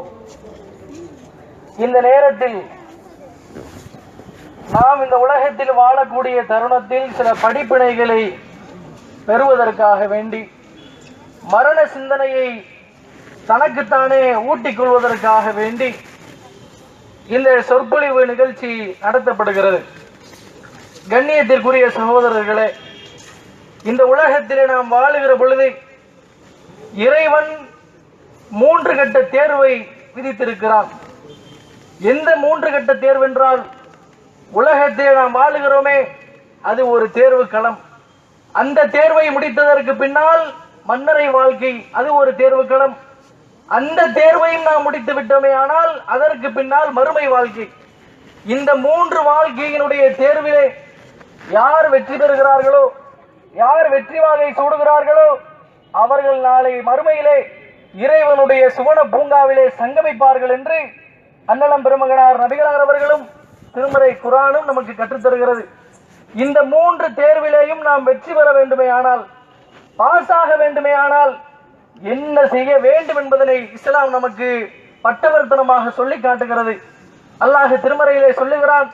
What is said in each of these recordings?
கொண்டிருக்கிறோம் இந்த நேரத்தில் நாம் இந்த உலகத்தில் வாழக்கூடிய தருணத்தில் சில படிப்பினைகளை பெறுவதற்காக வேண்டி மரண சிந்தனையை தனக்குத்தானே ஊட்டிக் கொள்வதற்காக வேண்டி இந்த சொற்பொழிவு நிகழ்ச்சி நடத்தப்படுகிறது. கண்ணியத்திற்குரிய சகோதரர்களே இந்த உலகத்திலே நாம் வாழுகிற பொழுது இறைவன் மூன்று கட்ட தேர்வை விதித்திருக்கிறான் எந்த மூன்று கட்ட தேர்வு என்றால் உலகத்தை நாம் வாழுகிறோமே அது ஒரு தேர்வு களம். அந்த தேர்வை முடித்ததற்கு பின்னால் மன்னரை வாழ்க்கை அது ஒரு தேர்வு களம். அந்த தேர்வையும் நாம் முடித்து விட்டோமே ஆனால் அதற்கு பின்னால் மறுமை வாழ்க்கை. இந்த மூன்று வாழ்க்கையினுடைய தேர்விலே யார் வெற்றி பெறுகிறார்களோ யார் வெற்றி வாகை சூடுகிறார்களோ அவர்கள் நாளை மறுமையிலே இறைவனுடைய சுவன பூங்காவிலே சங்கமிப்பார்கள் என்று அன்னலம் பெருமகனார் நபிகளார் அவர்களும் திருமறை குரானும் நமக்கு கற்றுத்தருகிறது. இந்த மூன்று தேர்விலேயும் நாம் வெற்றி பெற வேண்டுமே ஆனால் பாஸ் ஆக வேண்டுமே ஆனால் என்ன செய்ய வேண்டும் என்பதனை இஸ்லாம் நமக்கு பட்டவர்த்தனமாக சொல்லி காட்டுகிறது. அல்லாஹ் திருமறையிலே சொல்லுகிறான்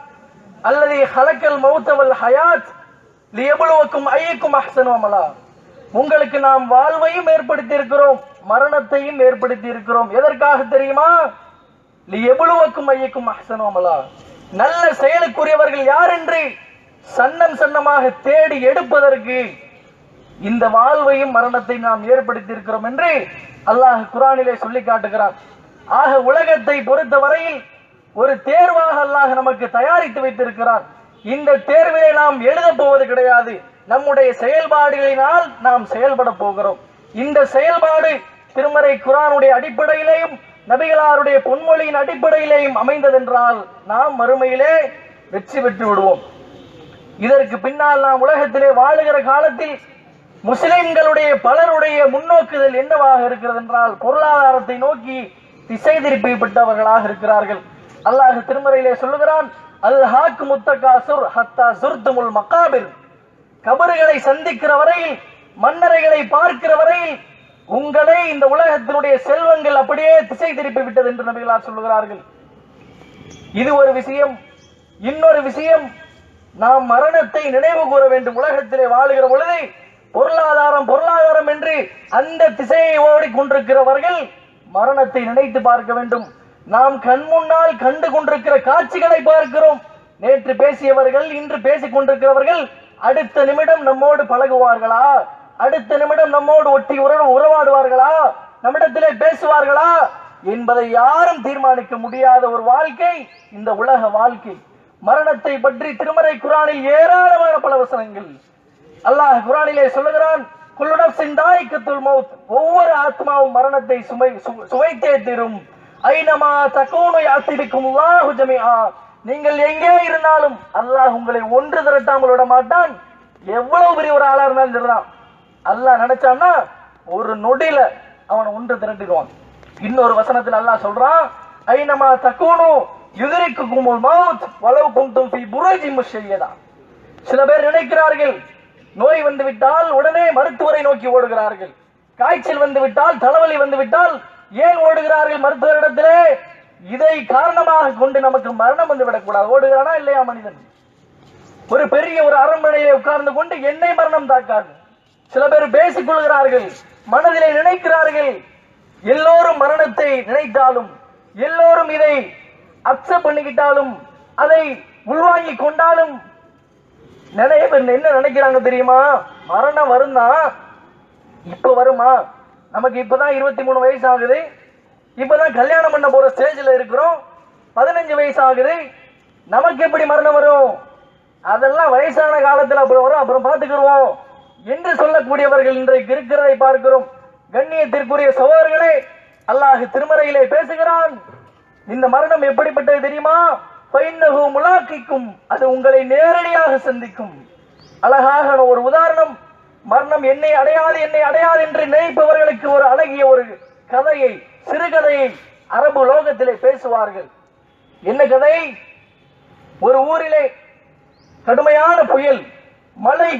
அல்லது ஹலக்கல் மௌத்தவல் ஹயாத் லியபுலுவக்கும் ஐயக்கும் அஹ்சனு அமலா. உங்களுக்கு நாம் வாழ்வையும் ஏற்படுத்தி இருக்கிறோம் மரணத்தையும் ஏற்படுத்தி இருக்கிறோம் எதற்காக தெரியுமா? லியபுலுவக்கும் ஐயக்கும் அஹ்சனு நல்ல செயலுக்குரியவர்கள் யார் என்று சன்னம் சன்னமாக தேடி எடுப்பதற்கு இந்த வாழ்வையும் மரணத்தை நாம் ஏற்படுத்தி இருக்கிறோம் என்று அல்லாஹ் குரானிலே சொல்லி காட்டுகிறான். ஆக உலகத்தை பொறுத்த வரையில் ஒரு தேர்வாக அல்லாஹ் நமக்கு தயாரித்து வைத்திருக்கிறான். இந்த தேர்விலே நாம் எழுத போவது கிடையாது. நம்முடைய செயல்பாடுகளினால் நாம் செயல்பட போகிறோம். இந்த செயல்பாடு திருமறை குரானுடைய அடிப்படையிலேயும் நபிகளாருடைய பொன்மொழியின் அடிப்படையிலேயும் அமைந்ததென்றால் நாம் மறுமையிலே வெற்றி பெற்று விடுவோம். இதற்கு பின்னால் நாம் உலகத்திலே வாழுகிற காலத்தில் முஸ்லிம்களுடைய பலருடைய முன்னோக்குதல் என்னவாக இருக்கிறது என்றால் பொருளாதாரத்தை நோக்கி திசை திருப்பிப்பட்டவர்களாக இருக்கிறார்கள். அல்லாஹ் திருமறையிலே சொல்லுகிறான் அல் ஹாக்கு முத்தகாசுர் ஹத்தா சுர்துமுல் மக்காபிர் கபறுகளை சந்திக்கிற வரையில் மன்னரைகளை பார்க்கிற வரையில் உங்களை இந்த உலகத்தினுடைய செல்வங்கள் அப்படியே திசை திருப்பி விட்டது என்று நபிகளார் சொல்லுகிறார்கள். இது ஒரு விஷயம். இன்னொரு விஷயம் நாம் மரணத்தை நினைவு கூற வேண்டும். உலகத்திலே வாழுகிற பொழுது பொருளாதாரம் பொருளாதாரம் என்று அந்த திசையை ஓடிக்கொண்டிருக்கிறவர்கள் மரணத்தை நினைத்து பார்க்க வேண்டும். நாம் கண் முன்னால் கண்டு கொண்டிருக்கிற காட்சிகளை பார்க்கிறோம். நேற்று பேசியவர்கள் இன்று பேசிக் கொண்டிருக்கிறவர்கள் அடுத்த நிமிடம் நம்மோடு பழகுவார்களா? அடுத்த நிமிடம் நம்மோடு ஒட்டி உறவு உறவாடுவார்களா? நம்மிடத்திலே பேசுவார்களா? என்பதை யாரும் தீர்மானிக்க முடியாத ஒரு வாழ்க்கை இந்த உலக வாழ்க்கை. மரணத்தை பற்றி திருமறை குரானில் ஏராளமான பல வசனங்கள். அல்லாஹ் குரானிலே சொல்லுகிறான் குல்லுடன் சிந்தாய்க்கத்துல் ஒவ்வொரு ஆத்மாவும் மரணத்தை சுமை சு- சுவைத்தே தீரும். ஐநமா தகூனு யாத்திருக்கும் அல்லாஹு ஜமீஆ. நீங்கள் எங்கே இருந்தாலும் அல்லாஹ் உங்களை ஒன்று திரட்டாமல் விட மாட்டான் எவ்வளவு பெரிய ஒரு ஆளா இருந்தாலும் அல்லா அல்லாஹ் நினைச்சான்னா ஒரு நொடியில அவனை ஒன்று திரட்டிடுவான் இன்னொரு வசனத்தில் அல்லாஹ் சொல்றான் ஐநமா தக்கோனும் எதிரிக்கு கும்பல் மவுத் வளவு குண்டும் பி புரோஜி முஷையதா சில பேர் நினைக்கிறார்கள் நோய் வந்து விட்டால் உடனே மருத்துவரை நோக்கி ஓடுகிறார்கள். காய்ச்சல் வந்து விட்டால் தலைவலி வந்து விட்டால் ஏன் ஓடுகிறார்கள் மருத்துவரிடத்திலே? இதை காரணமாக கொண்டு நமக்கு மரணம் வந்து விடக்கூடாது. ஓடுகிறானா இல்லையா மனிதன்? ஒரு பெரிய ஒரு அரண்மனையை உட்கார்ந்து கொண்டு என்னை மரணம் தாக்காது. சில பேர் பேசிக் கொள்கிறார்கள் மனதிலே நினைக்கிறார்கள். எல்லோரும் மரணத்தை நினைத்தாலும் எல்லோரும் இதை அக்செப்ட் பண்ணிக்கிட்டாலும் அதை உள்வாங்கி கொண்டாலும் நிறைய பேர் என்ன நினைக்கிறாங்க தெரியுமா? மரணம் வரும்னா இப்ப வருமா? நமக்கு இப்பதான் இருபத்தி மூணு வயசு ஆகுது இப்பதான் கல்யாணம் பண்ண போற ஸ்டேஜ்ல இருக்கிறோம். பதினஞ்சு வயசு ஆகுது நமக்கு எப்படி மரணம் வரும்? அதெல்லாம் வயசான காலத்துல அப்புறம் வரும். அப்புறம் பாத்துக்கிடுவோம் என்று சொல்லக்கூடியவர்கள் இன்றைக்கு இருக்கிறதை பார்க்கிறோம். கண்ணியத்திற்குரிய சகோதரர்களே அல்லாஹ் திருமறையிலே பேசுகிறான். இந்த மரணம் எப்படிப்பட்டது தெரியுமா? முலாக்கிக்கும் அது உங்களை நேரடியாக சந்திக்கும். அழகாக ஒரு உதாரணம். மரணம் என்னை அடையாது என்னை அடையாது என்று நினைப்பவர்களுக்கு ஒரு அழகிய ஒரு கதையை சிறுகதையை அரபு லோகத்திலே பேசுவார்கள். என்ன கதை? ஒரு ஊரிலே கடுமையான புயல் மழை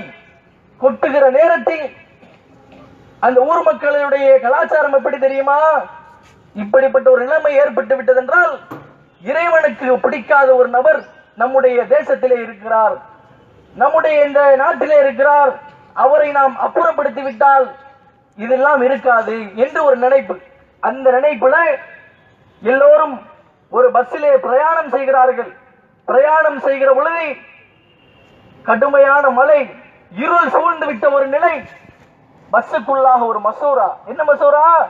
கொட்டுகிற நேரத்தில் அந்த ஊர் மக்களுடைய கலாச்சாரம் எப்படி தெரியுமா? இப்படிப்பட்ட ஒரு நிலைமை ஏற்பட்டு விட்டதென்றால் இறைவனுக்கு பிடிக்காத ஒரு நபர் நம்முடைய தேசத்திலே இருக்கிறார். நம்முடைய இந்த நாட்டிலே இருக்கிறார். அவரை நாம் அப்புறப்படுத்தி விட்டால் இதெல்லாம் இருக்காது என்று ஒரு நினைப்பு. அந்த நினைப்புல எல்லோரும் ஒரு பஸ்ஸிலே பிரயாணம் செய்கிறார்கள். பிரயாணம் செய்கிற பொழுது கடுமையான மழை இருள் சூழ்ந்து விட்ட ஒரு நிலை. பஸ்ஸுக்குள்ளாக ஒரு மசோரா. என்ன மசோரா?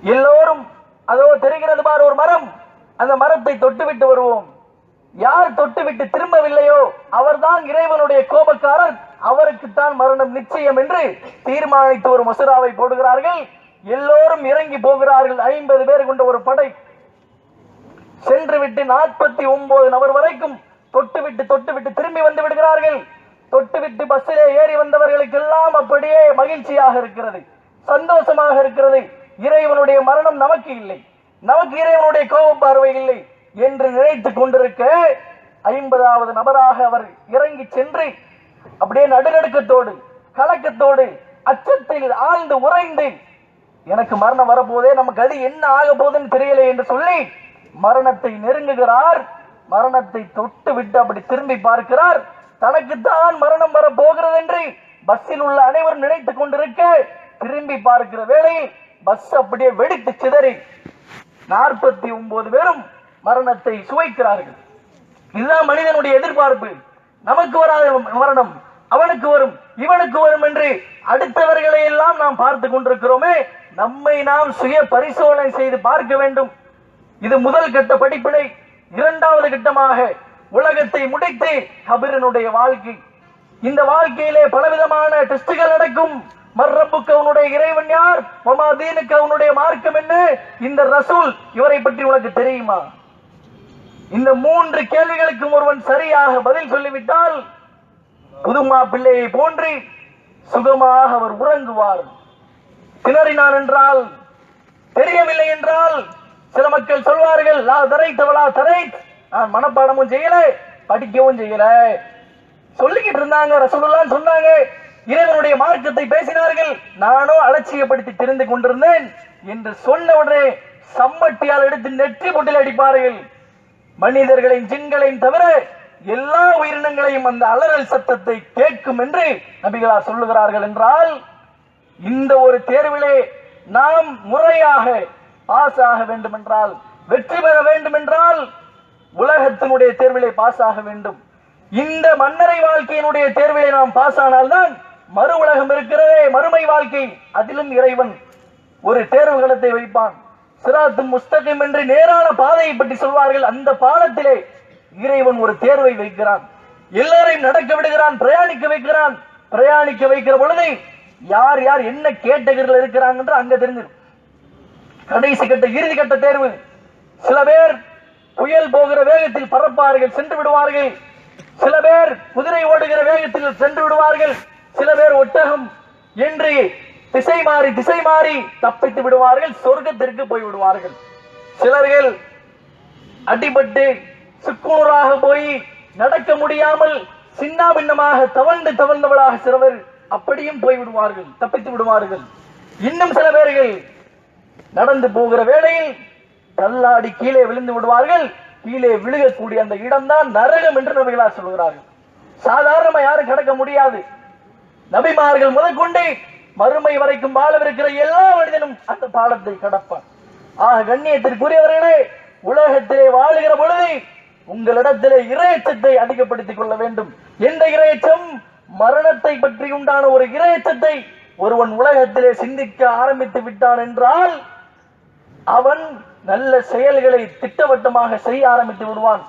எல்லோரும் அதோ தெரிகிறது பார் ஒரு மரம். அந்த மரத்தை தொட்டுவிட்டு வருவோம். யார் தொட்டுவிட்டு திரும்பவில்லையோ அவர்தான் இறைவனுடைய கோபக்காரர். அவருக்குத்தான் மரணம் நிச்சயம் என்று தீர்மானித்து ஒரு மசூராவை போடுகிறார்கள். எல்லோரும் இறங்கி போகிறார்கள். ஐம்பது பேர் கொண்ட ஒரு படை. சென்று விட்டு நாற்பத்தி ஒன்பது நபர் வரைக்கும் தொட்டு விட்டு தொட்டு விட்டு திரும்பி வந்து விடுகிறார்கள். தொட்டு விட்டு பஸ்ஸிலே ஏறி வந்தவர்களுக்கெல்லாம் அப்படியே மகிழ்ச்சியாக இருக்கிறது சந்தோஷமாக இருக்கிறது. இறைவனுடைய மரணம் நமக்கு இல்லை நமக்கு இறைவனுடைய கோப பார்வை இல்லை என்று நினைத்துக் கொண்டிருக்க ஐம்பதாவது நபராக அவர் இறங்கி சென்று அப்படியே நடுநடுக்கத்தோடு கலக்கத்தோடு அச்சத்தில் ஆழ்ந்து உறைந்து எனக்கு மரணம் வரப்போதே நமக்கு அது என்ன ஆக போதுன்னு தெரியல என்று சொல்லி மரணத்தை நெருங்குகிறார். மரணத்தை தொட்டு விட்டு அப்படி திரும்பி பார்க்கிறார். தனக்குத்தான் மரணம் வர போகிறது என்று பஸ்ஸில் உள்ள அனைவரும் நினைத்துக் கொண்டிருக்க திரும்பி பார்க்கிற வேளையில் பஸ் அப்படியே வெடித்து சிதறி நாற்பத்தி ஒன்பது பேரும் மரணத்தை சுவைக்கிறார்கள். இதுதான் மனிதனுடைய எதிர்பார்ப்பு. நமக்கு வராத மரணம் அவனுக்கு வரும் இவனுக்கு வரும் என்று அடுத்தவர்களை எல்லாம் நாம் பார்த்து கொண்டிருக்கிறோமே. நம்மை நாம் சுய பரிசோதனை செய்து பார்க்க வேண்டும். இது முதல் கட்ட படிப்பினை இரண்டாவது கட்டமாக உலகத்தை முடித்து கபிரனுடைய வாழ்க்கை. இந்த வாழ்க்கையிலே பலவிதமான டெஸ்டுகள் நடக்கும். மர்ரப்புக்கு அவனுடைய இறைவன் யார்? மமாதீனுக்கு அவனுடைய மார்க்கம் என்ன? இந்த ரசூல் இவரை பற்றி உனக்கு தெரியுமா? இந்த மூன்று கேள்விகளுக்கும் ஒருவன் சரியாக பதில் சொல்லிவிட்டால் புதுமா பிள்ளையை போன்று சுகமாக அவர் உறங்குவார். திணறினான் என்றால் தெரியவில்லை என்றால் சில மக்கள் சொல்வார்கள் லா தரை தவளா தரை நான் மனப்பாடமும் செய்யல படிக்கவும் செய்யல. சொல்லிக்கிட்டு இருந்தாங்க ரசூலுல்லாஹ் சொன்னாங்க இறைவனுடைய மார்க்கத்தை பேசினார்கள் நானும் அலட்சியப்படுத்தி தெரிந்து கொண்டிருந்தேன் என்று சொன்ன உடனே சம்மட்டியால் எடுத்து நெற்றி பொட்டில் அடிப்பார்கள். மனிதர்களையும் ஜின்களையும் தவிர எல்லா உயிரினங்களையும் அந்த அலறல் சத்தத்தை கேட்கும் என்று நபிகளார் சொல்லுகிறார்கள் என்றால் இந்த ஒரு தேர்விலே நாம் முறையாக பாஸ் ஆக வேண்டும் என்றால் வெற்றி பெற வேண்டும் என்றால் உலகத்தினுடைய தேர்விலே பாஸ் ஆக வேண்டும். இந்த மன்னரை வாழ்க்கையினுடைய தேர்விலே நாம் பாஸ் ஆனால்தான் மறு உலகம் இருக்கிறதே மறுமை வாழ்க்கை. அதிலும் இறைவன் ஒரு தேர்வு களத்தை வைப்பான். சிராத்து முஸ்தகம் என்று நேரான பாதையை பற்றி சொல்வார்கள். அந்த பாலத்திலே இறைவன் ஒரு தேர்வை வைக்கிறான். எல்லாரையும் நடக்க விடுகிறான் பிரயாணிக்க வைக்கிறான். பிரயாணிக்க வைக்கிற பொழுது யார் யார் என்ன கேட்டகரியில் இருக்கிறாங்க என்று அங்க தெரிஞ்சிடும். கடைசி கட்ட இறுதி கட்ட தேர்வு. சில பேர் புயல் போகிற வேகத்தில் பறப்பார்கள் சென்று விடுவார்கள். சில பேர் குதிரை ஓடுகிற வேகத்தில் சென்று விடுவார்கள். சில பேர் ஒட்டகம் என்று திசை மாறி திசை மாறி தப்பித்து விடுவார்கள் சொர்க்கத்திற்கு போய் விடுவார்கள். சிலர்கள் அடிபட்டு சுக்குநூறாக போய் நடக்க முடியாமல் சின்ன பின்னமாக தவழ்ந்து தவழ்ந்தவளாக சிலவர் அப்படியும் போய் விடுவார்கள் தப்பித்து விடுவார்கள். இன்னும் சில பேர்கள் நடந்து போகிற வேளையில் தள்ளாடி கீழே விழுந்து விடுவார்கள். கீழே விழுகக்கூடிய அந்த இடம்தான் நரகம் என்று நபிகளார் சொல்கிறார்கள். சாதாரணமா யாரும் கடக்க முடியாது. நபிமார்கள் முதற்கொண்டு மறுமை வரைக்கும் வாழவிருக்கிற எல்லா மனிதனும் அந்த பாடத்தை கடப்பான். ஆக கண்ணியத்திற்குரியவர்களே உலகத்திலே வாழுகிற பொழுது உங்களிடத்திலே இரையச்சத்தை அதிகப்படுத்திக் கொள்ள வேண்டும். எந்த இரையச்சம்? மரணத்தை பற்றி உண்டான ஒரு இரையச்சத்தை ஒருவன் உலகத்திலே சிந்திக்க ஆரம்பித்து விட்டான் என்றால் அவன் நல்ல செயல்களை திட்டவட்டமாக செய்ய ஆரம்பித்து விடுவான்.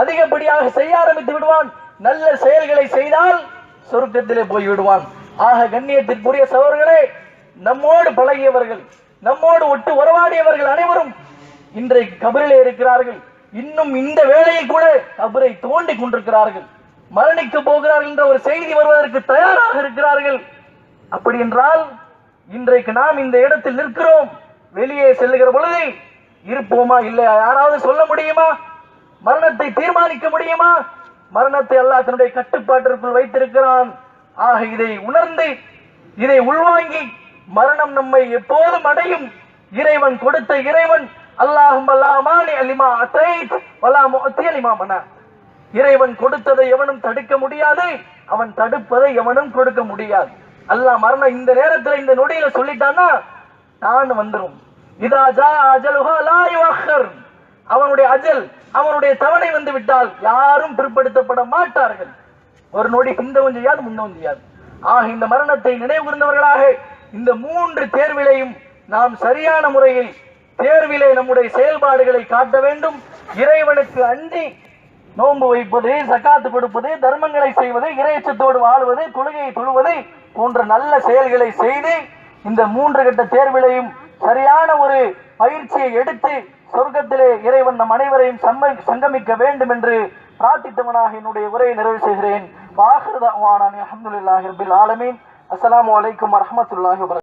அதிகப்படியாக செய்ய ஆரம்பித்து விடுவான். நல்ல செயல்களை செய்தால் சொர்க்கத்திலே போய் விடுவான். ஆக கண்ணியத்திற்குரிய சவர்களே நம்மோடு பழகியவர்கள் நம்மோடு ஒட்டு உறவாடியவர்கள் அனைவரும் இன்றைக்கு கபரிலே இருக்கிறார்கள். இன்னும் இந்த வேளையில் கூட கபரை தோண்டி கொண்டிருக்கிறார்கள். மரணிக்க போகிறார்கள் என்ற ஒரு செய்தி வருவதற்கு தயாராக இருக்கிறார்கள். அப்படி என்றால் இன்றைக்கு நாம் இந்த இடத்தில் நிற்கிறோம். வெளியே செல்லுகிற பொழுது இருப்போமா இல்லையா? யாராவது சொல்ல முடியுமா? மரணத்தை தீர்மானிக்க முடியுமா? மரணத்தை அல்லாஹ் தன்னுடைய கட்டுப்பாட்டிற்குள் வைத்திருக்கிறான். ஆக இதை உணர்ந்து இதை உள்வாங்கி மரணம் நம்மை எப்போதும் அடையும். இறைவன் கொடுத்த இறைவன். அல்லாஹும் அல்லாமானி அலிமா அத்தை வலா முஅத்தி அலிமா மன இறைவன் கொடுத்ததை எவனும் தடுக்க முடியாது. அவன் தடுப்பதை எவனும் கொடுக்க முடியாது. அல்லாஹ் மரணம் இந்த நேரத்துல இந்த நொடியில சொல்லிட்டான்னா நான் வந்துரும். இதா ஜா அஜலுஹா லா யுஅக்கர் அவனுடைய அஜல் அவனுடைய தவணை வந்து விட்டால் யாரும் பிற்படுத்தப்பட மாட்டார்கள். ஒரு நொடி பிந்தவும் செய்யாது முன்னவும் செய்யாது. ஆக இந்த மரணத்தை நினைவு கூர்ந்தவர்களாக இந்த மூன்று தேர்விலையும் நாம் சரியான முறையில் தேர்விலே நம்முடைய செயல்பாடுகளை காட்ட வேண்டும். இறைவனுக்கு அஞ்சி நோன்பு வைப்பது சக்காத்து கொடுப்பது தர்மங்களை செய்வது இறைச்சத்தோடு வாழ்வது தொழுகையை தொழுவது போன்ற நல்ல செயல்களை செய்து இந்த மூன்று கட்ட தேர்விலையும் சரியான ஒரு பயிற்சியை எடுத்து சொர்க்கத்திலே இறைவன் நம் அனைவரையும் சங்கமிக்க வேண்டும் என்று பிரார்த்தித்தவனாக என்னுடைய உரையை நிறைவு செய்கிறேன். அஹமதுல்லாஹி அல்ஹம்துலில்லாஹி ஆலமீன். அஸ்லாம் வலைக்கம் வரமத்துல்லாஹி